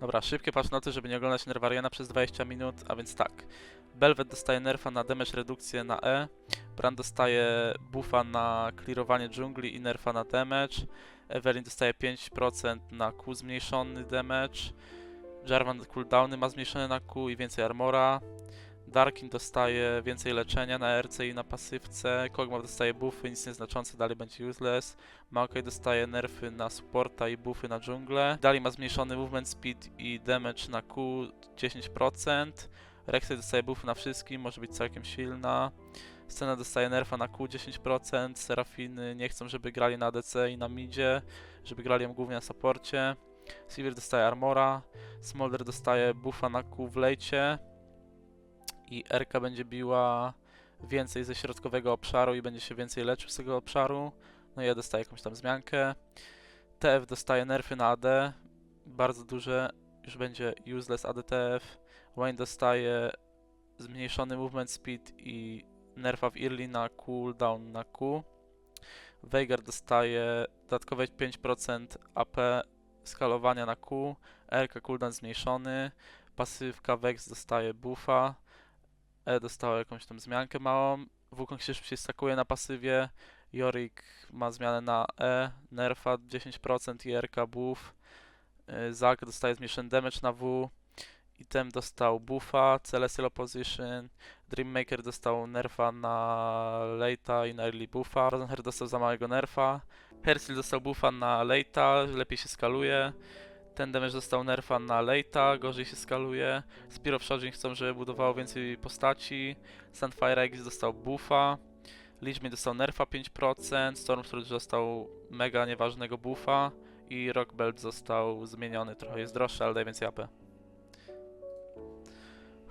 Dobra, szybkie patrznoty, żeby nie oglądać Nerwariana przez 20 minut, a więc tak. Belvet dostaje nerfa na damage redukcję na E. Bran dostaje buffa na clearowanie dżungli i nerfa na damage. Evelyn dostaje 5% na Q zmniejszony damage. Jarvan cooldowny ma zmniejszone na Q i więcej armora. Darkin dostaje więcej leczenia na RC i na pasywce. Kog'Maw dostaje buffy, nic nieznaczące, dalej będzie useless. Maokai dostaje nerfy na supporta i buffy na dżunglę. Dalej ma zmniejszony movement speed i damage na Q 10%. Rek'Sai dostaje buffy na wszystkim, może być całkiem silna. Scena dostaje nerfa na Q 10%. Serafiny nie chcą, żeby grali na ADC i na midzie, żeby grali ją głównie na supporcie. Silver dostaje armora. Smolder dostaje buffa na Q w lejcie. I RK będzie biła więcej ze środkowego obszaru i będzie się więcej leczył z tego obszaru. No i ja dostaję jakąś tam zmiankę. TF dostaje nerfy na AD, bardzo duże, już będzie useless ADTF. Wayne dostaje zmniejszony movement speed i nerfa w early na cooldown na Q. Veigar dostaje dodatkowe 5% AP skalowania na Q. RK cooldown zmniejszony. Pasywka Vex dostaje buffa. E dostała jakąś tam zmiankę małą. Wukong się szybciej stakuje na pasywie. Yorick ma zmianę na E, nerfa 10% i RK buff. Y, Zag dostaje zmniejszony damage na W. Item dostał buffa, Celestial Opposition. Dreammaker dostał nerfa na late'a i na early buffa. Rosenher dostał za małego nerfa. Hersil dostał buffa na late'a, lepiej się skaluje. Ten damage dostał nerfa na late'a, gorzej się skaluje. Spear of Charging chcą, żeby budowało więcej postaci. Sunfire X dostał buffa. Liczmy dostał nerfa 5%, Stormstorm dostał mega nieważnego buffa i Rock Belt został zmieniony, trochę jest droższy, ale daje więcej AP.